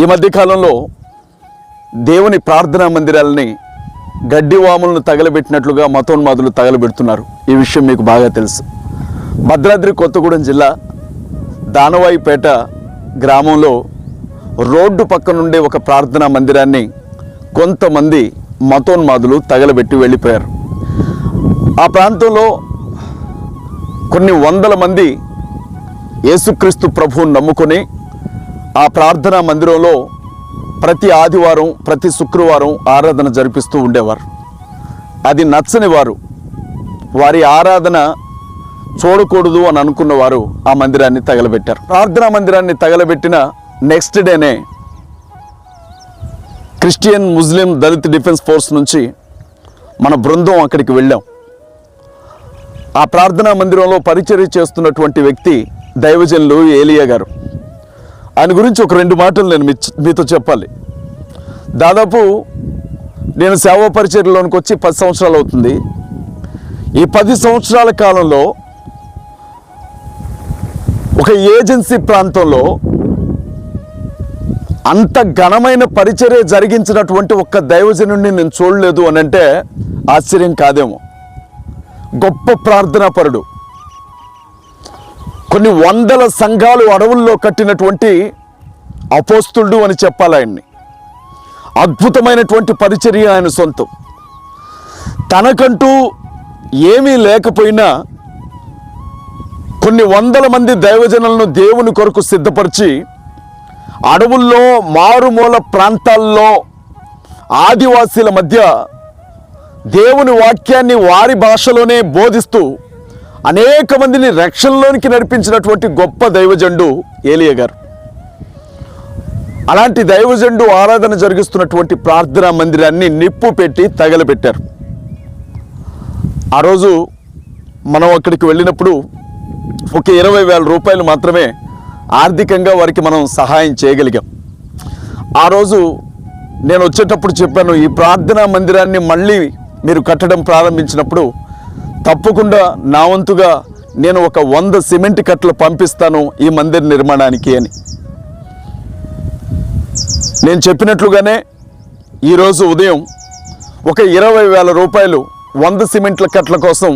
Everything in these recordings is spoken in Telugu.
ఈ మధ్యకాలంలో దేవుని ప్రార్థనా మందిరాలని గడ్డి వాములను తగలబెట్టినట్లుగా మతోన్మాదులు తగలబెడుతున్నారు. ఈ విషయం మీకు బాగా తెలుసు. భద్రాద్రి కొత్తగూడెం జిల్లా దానవాయిపేట గ్రామంలో రోడ్డు పక్కనుండే ఒక ప్రార్థనా మందిరాన్ని కొంతమంది మతోన్మాదులు తగలబెట్టి వెళ్ళిపోయారు. ఆ ప్రాంతంలో కొన్ని వందల మంది యేసుక్రీస్తు ప్రభువును నమ్ముకొని ఆ ప్రార్థనా మందిరంలో ప్రతి ఆదివారం ప్రతి శుక్రవారం ఆరాధన జరిపిస్తూ ఉండేవారు. అది నచ్చని వారు వారి ఆరాధన చూడకూడదు అని అనుకున్నవారు ఆ మందిరాన్ని తగలబెట్టారు. ప్రార్థనా మందిరాన్ని తగలబెట్టిన నెక్స్ట్ డేనే Christian Muslim Dalit defence force నుంచి మన బృందం అక్కడికి వెళ్ళాం. ఆ ప్రార్థనా మందిరంలో పరిచర్య చేస్తున్నటువంటి వ్యక్తి దైవజనులు ఏలియా గారు. ఆయన గురించి ఒక రెండు మాటలు నేను మీతో చెప్పాలి. దాదాపు నేను సేవా పరిచర్లోనికి వచ్చి పది సంవత్సరాలు అవుతుంది. ఈ పది సంవత్సరాల కాలంలో ఒక ఏజెన్సీ ప్రాంతంలో అంత ఘనమైన పరిచర్య జరిగించినటువంటి ఒక్క దైవజనుడిని నేను చూడలేదు అని అంటే ఆశ్చర్యం కాదేమో. గొప్ప ప్రార్థనాపరుడు. కొన్ని వందల సంఘాలు అడవుల్లో కట్టినటువంటి అపోస్తుడు అని చెప్పాలి ఆయన్ని. అద్భుతమైనటువంటి పరిచర్య ఆయన సొంతం. తనకంటూ ఏమీ లేకపోయినా కొన్ని వందల మంది దైవజనులను దేవుని కొరకు సిద్ధపరిచి అడవుల్లో మారుమూల ప్రాంతాల్లో ఆదివాసీల మధ్య దేవుని వాక్యాన్ని వారి భాషలోనే బోధిస్తూ అనేక మందిని రక్షణలోనికి నడిపించినటువంటి గొప్ప దైవజండు ఏలియ గారు. అలాంటి దైవజండు ఆరాధన జరిగిస్తున్నటువంటి ప్రార్థనా మందిరాన్ని నిప్పు పెట్టి తగలబెట్టారు. ఆ రోజు మనం అక్కడికి వెళ్ళినప్పుడు ఒక ఇరవై వేల రూపాయలు మాత్రమే ఆర్థికంగా వారికి మనం సహాయం చేయగలిగాం. ఆ రోజు నేను వచ్చేటప్పుడు చెప్పాను ఈ ప్రార్థనా మందిరాన్ని మళ్ళీ మీరు కట్టడం ప్రారంభించినప్పుడు తప్పకుండా నా వంతుగా నేను ఒక వంద సిమెంట్ కట్టలు పంపిస్తాను ఈ మందిర నిర్మాణానికి అని. నేను చెప్పినట్లుగానే ఈరోజు ఉదయం ఒక ఇరవై వేల రూపాయలు వంద సిమెంట్ల కట్టల కోసం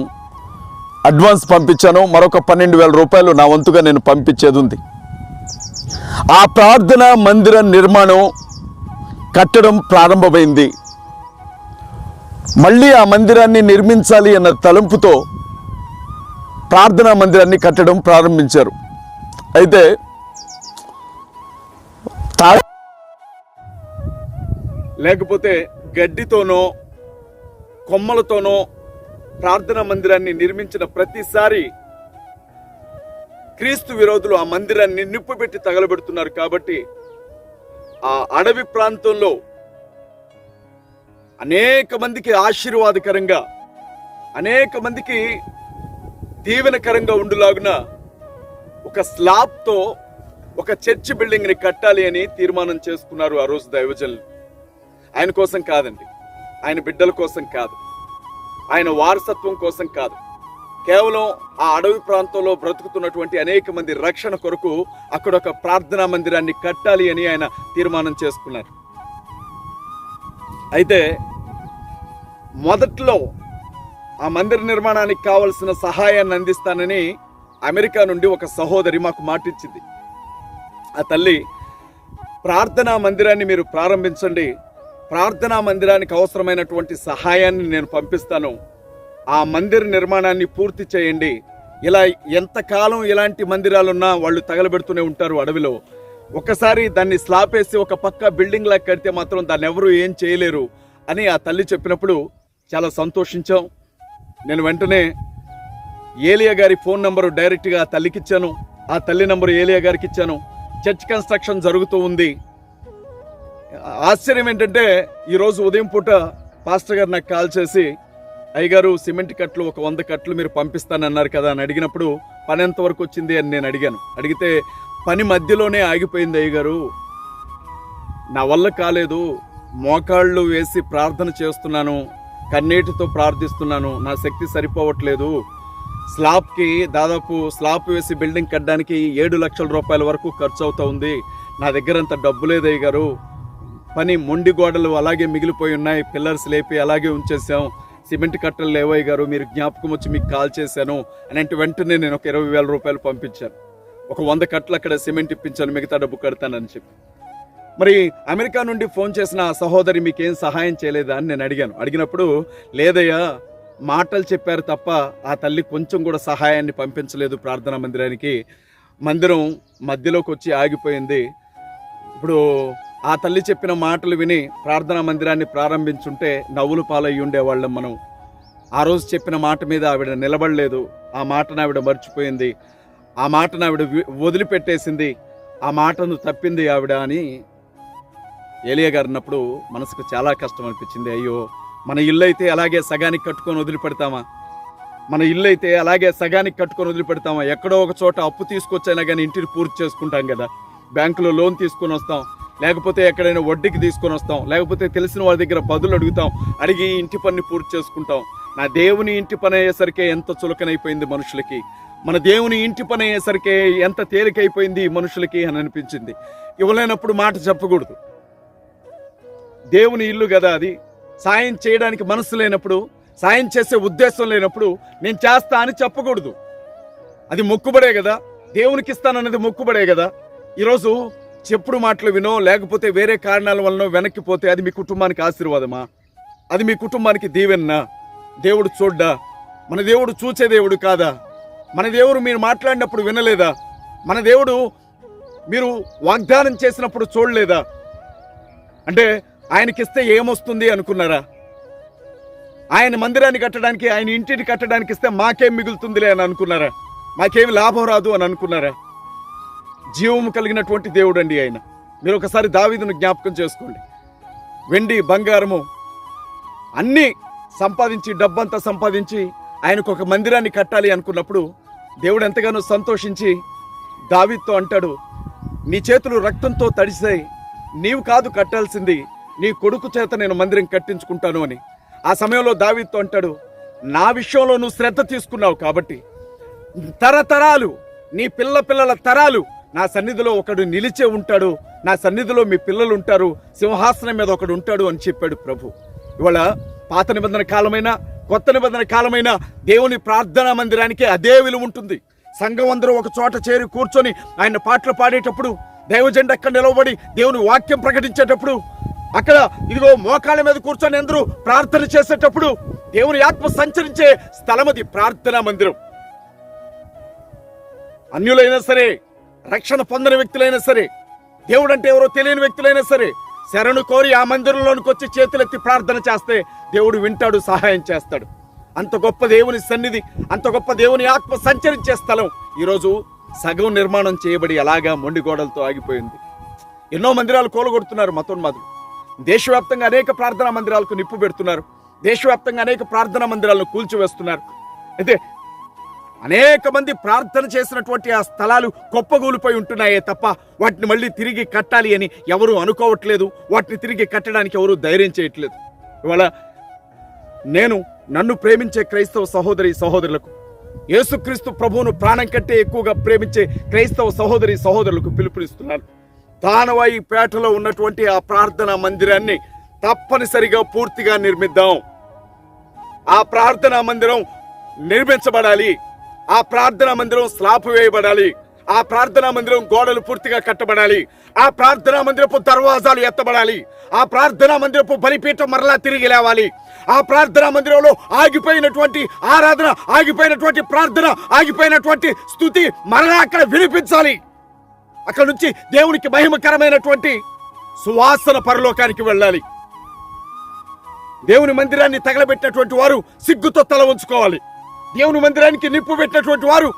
అడ్వాన్స్ పంపించాను. మరొక పన్నెండు వేల రూపాయలు నా వంతుగా నేను పంపించేది ఉంది. ఆ ప్రార్థన మందిర నిర్మాణం కట్టడం ప్రారంభమైంది. మళ్ళీ ఆ మందిరాన్ని నిర్మించాలి అన్న తలంపుతో ప్రార్థనా మందిరాన్ని కట్టడం ప్రారంభించారు. అయితే లేకపోతే గడ్డితోనో కొమ్మలతోనో ప్రార్థనా మందిరాన్ని నిర్మించిన ప్రతిసారి క్రీస్తు విరోధులు ఆ మందిరాన్ని నిప్పు పెట్టి తగలబెడుతున్నారు కాబట్టి ఆ అడవి ప్రాంతంలో అనేక మందికి ఆశీర్వాదకరంగా అనేక మందికి దీవెనకరంగా ఉండులాగున ఒక స్లాబ్తో ఒక చర్చ్ బిల్డింగ్ని కట్టాలి అని తీర్మానం చేసుకున్నారు ఆ రోజు దైవజనులు. ఆయన కోసం కాదండి ఆయన బిడ్డల కోసం కాదు ఆయన వారసత్వం కోసం కాదు. కేవలం ఆ అడవి ప్రాంతంలో బ్రతుకుతున్నటువంటి అనేక మంది రక్షణ కొరకు అక్కడ ఒక ప్రార్థనా మందిరాన్ని కట్టాలి అని ఆయన తీర్మానం చేసుకున్నారు. అయితే మొదట్లో ఆ మందిర నిర్మాణానికి కావలసిన సహాయాన్ని అందిస్తానని అమెరికా నుండి ఒక సహోదరి మాకు మాటిచ్చింది. ఆ తల్లి ప్రార్థనా మందిరాన్ని మీరు ప్రారంభించండి. ప్రార్థనా మందిరానికి అవసరమైనటువంటి సహాయాన్ని నేను పంపిస్తాను. ఆ మందిర నిర్మాణాన్ని పూర్తి చేయండి. ఇలా ఎంతకాలం ఇలాంటి మందిరాలున్నా వాళ్ళు తగలబెడుతూనే ఉంటారు అడవిలో. ఒకసారి దాన్ని స్లాపేసి ఒక పక్క బిల్డింగ్ లాగా కడితే మాత్రం దాన్ని ఎవరు ఏం చేయలేరు అని ఆ తల్లి చెప్పినప్పుడు చాలా సంతోషించాం. నేను వెంటనే ఏలియా గారి ఫోన్ నంబరు డైరెక్ట్గా తల్లికి ఇచ్చాను ఆ తల్లి నంబరు ఏలియా గారికి ఇచ్చాను చర్చ్ కన్స్ట్రక్షన్ జరుగుతూ ఉంది. ఆశ్చర్యం ఏంటంటే ఈరోజు ఉదయం పూట పాస్టర్ గారు నాకు కాల్ చేసి అయ్యగారు సిమెంట్ కట్లు ఒక వంద కట్లు మీరు పంపిస్తానన్నారు కదా అని అడిగినప్పుడు పని ఎంతవరకు వచ్చింది అని నేను అడిగాను. అడిగితే పని మధ్యలోనే ఆగిపోయింది అయ్యగారు. నా వల్ల కాలేదు. మోకాళ్ళు వేసి ప్రార్థన చేస్తున్నాను. కన్నీటితో ప్రార్థిస్తున్నాను. నా శక్తి సరిపోవట్లేదు. స్లాబ్కి దాదాపు స్లాబ్ వేసి బిల్డింగ్ కట్టడానికి ఏడు లక్షల రూపాయల వరకు ఖర్చు అవుతూ ఉంది. నా దగ్గర అంత డబ్బు లేదయ్య గారు. పని మొండి గోడలు అలాగే మిగిలిపోయి ఉన్నాయి. పిల్లర్స్ లేపి అలాగే ఉంచేసాం సిమెంట్ కట్టలు లేవయ్య గారు. మీరు జ్ఞాపకం వచ్చి మీకు కాల్ చేశాను. అని అంటే వెంటనే నేను ఒక ఇరవై వేల రూపాయలు పంపించాను. ఒక వంద కట్టలు అక్కడ సిమెంట్ ఇప్పించాను. మిగతా డబ్బు కడతానని చెప్పి. మరి అమెరికా నుండి ఫోన్ చేసిన సహోదరి మీకేం సహాయం చేయలేదా అని నేను అడిగాను. అడిగినప్పుడు లేదయ్యా మాటలు చెప్పారు తప్ప ఆ తల్లి కొంచెం కూడా సహాయాన్ని పంపించలేదు ప్రార్థనా మందిరానికి. మందిరం మధ్యలోకి వచ్చి ఆగిపోయింది. ఇప్పుడు ఆ తల్లి చెప్పిన మాటలు విని ప్రార్థనా మందిరాన్ని ప్రారంభించుంటే నవ్వులు పాలయ్యి ఉండేవాళ్ళం మనం. ఆ రోజు చెప్పిన మాట మీద ఆవిడ నిలబడలేదు. ఆ మాటను ఆవిడ మర్చిపోయింది. ఆ మాటను ఆవిడ వదిలిపెట్టేసింది. ఆ మాటను తప్పింది ఆవిడ అని ఏలియా గారు ఉన్నప్పుడు మనసుకు చాలా కష్టం అనిపించింది. అయ్యో మన ఇల్లు అయితే అలాగే సగానికి కట్టుకొని వదిలిపెడతామా? మన ఇల్లు అయితే అలాగే సగానికి కట్టుకొని వదిలిపెడతామా? ఎక్కడో ఒక చోట అప్పు తీసుకొచ్చైనా కానీ ఇంటిని పూర్తి చేసుకుంటాం కదా. బ్యాంకులో లోన్ తీసుకొని వస్తాం. లేకపోతే ఎక్కడైనా వడ్డీకి తీసుకొని వస్తాం. లేకపోతే తెలిసిన వాళ్ళ దగ్గర బదులు అడుగుతాం. అడిగి ఇంటి పని పూర్తి చేసుకుంటాం. నా దేవుని ఇంటి పని అయ్యేసరికి ఎంత చులకనైపోయింది మనుషులకి. మన దేవుని ఇంటి పని అయ్యేసరికి ఎంత తేలికైపోయింది మనుషులకి అని అనిపించింది. ఇవ్వలేనప్పుడు మాట చెప్పకూడదు. దేవుని ఇల్లు కదా అది. సాయం చేయడానికి మనసు లేనప్పుడు సాయం చేసే ఉద్దేశం లేనప్పుడు నేను చేస్తా అని చెప్పకూడదు. అది మొక్కుబడే కదా. దేవునికి ఇస్తానన్నది మొక్కుబడే కదా. ఈరోజు చెప్పుడు మాటలు వినో లేకపోతే వేరే కారణాల వలన వెనక్కిపోతే అది మీ కుటుంబానికి ఆశీర్వాదమా? అది మీ కుటుంబానికి దీవెన్నా? దేవుడు చూడ్డా? మన దేవుడు చూచే దేవుడు కాదా? మన దేవుడు మీరు మాట్లాడినప్పుడు వినలేదా? మన దేవుడు మీరు వాగ్దానం చేసినప్పుడు చూడలేదా? అంటే ఆయనకిస్తే ఏమొస్తుంది అనుకున్నారా? ఆయన మందిరాన్ని కట్టడానికి ఆయన ఇంటిని కట్టడానికి ఇస్తే మాకేం మిగులుతుందిలే అని అనుకున్నారా? మాకేమి లాభం రాదు అని అనుకున్నారా? జీవము కలిగినటువంటి దేవుడు అండి ఆయన. మీరు ఒకసారి దావీదును జ్ఞాపకం చేసుకోండి. వెండి బంగారము అన్నీ సంపాదించి డబ్బంతా సంపాదించి ఆయనకు ఒక మందిరాన్ని కట్టాలి అనుకున్నప్పుడు దేవుడు ఎంతగానో సంతోషించి దావీద్తో అంటాడు నీ చేతులు రక్తంతో తడిసాయి నీవు కాదు కట్టాల్సింది నీ కొడుకు చేత నేను మందిరం కట్టించుకుంటాను అని. ఆ సమయంలో దావీదుతో అంటాడు నా విషయంలో నువ్వు శ్రద్ధ తీసుకున్నావు కాబట్టి తరతరాలు నీ పిల్ల పిల్లల తరాలు నా సన్నిధిలో ఒకడు నిలిచే ఉంటాడు నా సన్నిధిలో మీ పిల్లలు ఉంటారు సింహాసనం మీద ఒకడు ఉంటాడు అని చెప్పాడు ప్రభు. ఇవాళ పాత నిబంధన కాలమైనా కొత్త నిబంధన కాలమైనా దేవుని ప్రార్థనా మందిరానికి అదే విలువ ఉంటుంది. సంఘం అందరూ ఒక చోట చేరి కూర్చొని ఆయన పాటలు పాడేటప్పుడు దైవజెండ అక్కడ నిలవబడి దేవుని వాక్యం ప్రకటించేటప్పుడు అక్కడ ఇదిగో మోకాళ్ళ మీద కూర్చొని అందరూ ప్రార్థన చేసేటప్పుడు దేవుని ఆత్మ సంచరించే స్థలం అది ప్రార్థనా మందిరం. అన్యులైనా సరే రక్షణ పొందని వ్యక్తులైనా సరే దేవుడు అంటే ఎవరో తెలియని వ్యక్తులైనా సరే శరణు కోరి ఆ మందిరంలోనికి వచ్చి చేతులెత్తి ప్రార్థన చేస్తే దేవుడు వింటాడు సహాయం చేస్తాడు. అంత గొప్ప దేవుని సన్నిధి అంత గొప్ప దేవుని ఆత్మ సంచరించే స్థలం. ఈరోజు సగం నిర్మాణం చేయబడి అలాగా మొండి గోడలతో ఆగిపోయింది. ఎన్నో మందిరాలు కూలగొడుతున్నారు మతోన్మాదులు. దేశవ్యాప్తంగా అనేక ప్రార్థనా మందిరాలకు నిప్పు పెడుతున్నారు. దేశవ్యాప్తంగా అనేక ప్రార్థనా మందిరాలను కూల్చివేస్తున్నారు. అయితే అనేక మంది ప్రార్థన చేసినటువంటి ఆ స్థలాలు కుప్పగూలిపోయి ఉంటున్నాయే తప్ప వాటిని మళ్ళీ తిరిగి కట్టాలి అని ఎవరు అనుకోవట్లేదు. వాటిని తిరిగి కట్టడానికి ఎవరు ధైర్యం చేయట్లేదు. ఇవాళ నేను నన్ను ప్రేమించే క్రైస్తవ సహోదరి సహోదరులకు యేసుక్రీస్తు ప్రభువును ప్రాణం కంటే ఎక్కువగా ప్రేమించే క్రైస్తవ సహోదరి సహోదరులకు పిలుపునిస్తున్నాను. పేటలో ఉన్నటువంటి ఆ ప్రార్థనా మందిరాన్ని తప్పనిసరిగా పూర్తిగా నిర్మిద్దాం. ఆ ప్రార్థనా మందిరం నిర్మించబడాలి. ఆ ప్రార్థనా మందిరం స్లాబ్ వేయబడాలి. ఆ ప్రార్థనా మందిరం గోడలు పూర్తిగా కట్టబడాలి. ఆ ప్రార్థనా మందిరపు దర్వాజాలు ఎత్తబడాలి. ఆ ప్రార్థనా మందిరపు బలిపీఠం మరలా తిరిగి లేవాలి. ఆ ప్రార్థనా మందిరంలో ఆగిపోయినటువంటి ఆరాధన ఆగిపోయినటువంటి ప్రార్థన ఆగిపోయినటువంటి స్థుతి మరలా అక్కడ వినిపించాలి. అక్కడ నుంచి దేవునికి మహిమకరమైనటువంటి సువాసన పరలోకానికి వెళ్ళాలి. దేవుని మందిరాన్ని తగలబెట్టినటువంటి వారు సిగ్గుతో తల ఉంచుకోవాలి దేవుని మందిరానికి నిప్పు పెట్టినటువంటి వారు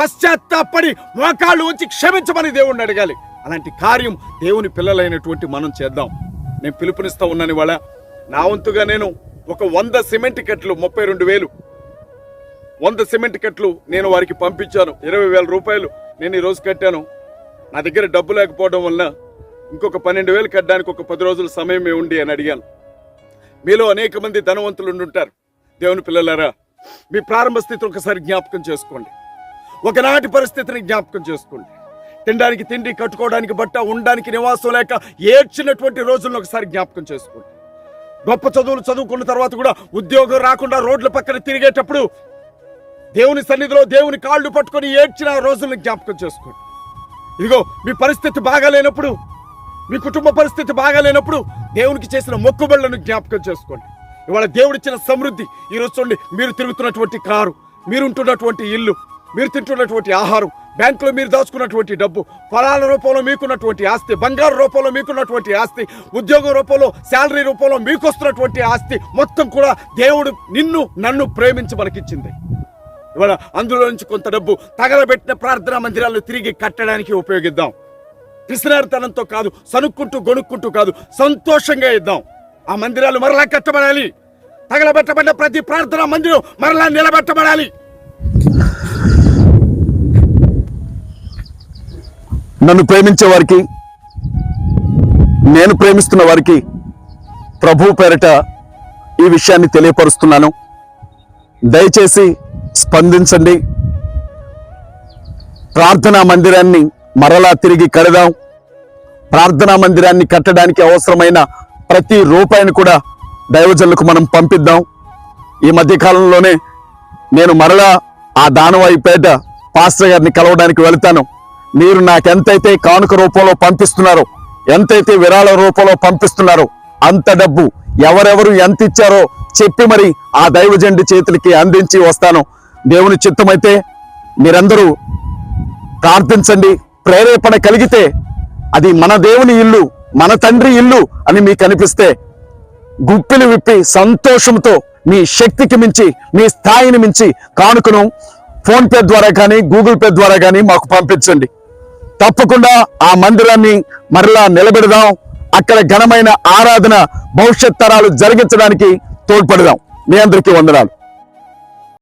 పశ్చాత్తాపడి మోకాళ్ళు ఉంచి క్షమించమని దేవుణ్ణి అడగాలి. అలాంటి కార్యం దేవుని పిల్లలైనటువంటి మనం చేద్దాం. నేను పిలుపునిస్తా ఉన్నాను ఇవాళ. నా వంతుగా నేను ఒక వంద సిమెంట్ కట్లు ముప్పై రెండు వేలు. వంద సిమెంట్ కట్లు నేను వారికి పంపించాను. ఇరవై వేల రూపాయలు నేను ఈరోజు రోజు కట్టాను. నా దగ్గర డబ్బు లేకపోవడం వల్ల ఇంకొక పన్నెండు వేలు కట్టడానికి ఒక పది రోజుల సమయమే ఉండి అని అడిగాను. మీలో అనేక మంది ధనవంతులు ఉండుంటారు దేవుని పిల్లలారా మీ ప్రారంభ స్థితిని ఒకసారి జ్ఞాపకం చేసుకోండి. ఒకనాటి పరిస్థితిని జ్ఞాపకం చేసుకోండి. తినడానికి తిండి కట్టుకోవడానికి బట్ట ఉండడానికి నివాసం లేక ఏడ్చినటువంటి రోజులను ఒకసారి జ్ఞాపకం చేసుకోండి. గొప్ప చదువులు చదువుకున్న తర్వాత కూడా ఉద్యోగం రాకుండా రోడ్ల పక్కన తిరిగేటప్పుడు దేవుని సన్నిధిలో దేవుని కాళ్ళు పట్టుకొని ఏడ్చిన రోజులను జ్ఞాపకం చేసుకోండి. ఇదిగో మీ పరిస్థితి బాగాలేనప్పుడు మీ కుటుంబ పరిస్థితి బాగాలేనప్పుడు దేవునికి చేసిన మొక్కుబళ్ళను జ్ఞాపకం చేసుకోండి. ఇవాళ దేవుడిచ్చిన సమృద్ధి ఈ చూడండి మీరు తిరుగుతున్నటువంటి కారు మీరు ఉంటున్నటువంటి ఇల్లు మీరు తింటున్నటువంటి ఆహారం బ్యాంకులో మీరు దాచుకున్నటువంటి డబ్బు ఫలాల రూపంలో మీకున్నటువంటి ఆస్తి బంగారు రూపంలో మీకున్నటువంటి ఆస్తి ఉద్యోగం రూపంలో శాలరీ రూపంలో మీకు వస్తున్నటువంటి ఆస్తి మొత్తం కూడా దేవుడు నిన్ను నన్ను ప్రేమించి మనకిచ్చింది. ఇవాళ అందులో నుంచి కొంత డబ్బు తగలబెట్టిన ప్రార్థనా మందిరాలను తిరిగి కట్టడానికి ఉపయోగిద్దాం. పిసినారితనంతో కాదు సనుక్కుంటూ గొనుక్కుంటూ కాదు సంతోషంగా ఇద్దాం. ఆ మందిరాలు మరలా కట్టబడాలి. తగలబెట్టబడిన ప్రతి ప్రార్థనా మందిరం మరలా నిలబెట్టబడాలి. నన్ను ప్రేమించే వారికి నేను ప్రేమిస్తున్న వారికి ప్రభు పేరట ఈ విషయాన్ని తెలియపరుస్తున్నాను. దయచేసి స్పందించండి. ప్రార్థనా మందిరాన్ని మరలా తిరిగి కడదాం. ప్రార్థనా మందిరాన్ని కట్టడానికి అవసరమైన ప్రతి రూపాయిని కూడా దైవజనులకు మనం పంపిద్దాం. ఈ మధ్యకాలంలోనే నేను మరలా ఆ దానవాయిపేట పాస్టర్ గారిని కలవడానికి వెళ్తాను. మీరు నాకెంతైతే కానుక రూపంలో పంపిస్తున్నారో ఎంతైతే విరాళ రూపంలో పంపిస్తున్నారో అంత డబ్బు ఎవరెవరు ఎంత ఇచ్చారో చెప్పి మరి ఆ దైవజండి చేతులకి అందించి వస్తాను. దేవుని చిత్తమైతే మీరందరూ ప్రార్థించండి ప్రేరేపణ కలిగితే అది మన దేవుని ఇల్లు మన తండ్రి ఇల్లు అని మీకు అనిపిస్తే గుప్పిలు విప్పి సంతోషంతో మీ శక్తికి మించి మీ స్థాయిని మించి కానుకను ఫోన్ పే ద్వారా కానీ గూగుల్ పే ద్వారా కానీ మాకు పంపించండి. తప్పకుండా ఆ మందిరాన్ని మరలా నిలబెడదాం. అక్కడ ఘనమైన ఆరాధన భవిష్యత్ తరాలు జరిగించడానికి తోడ్పడదాం. మీ అందరికీ వందనాలు.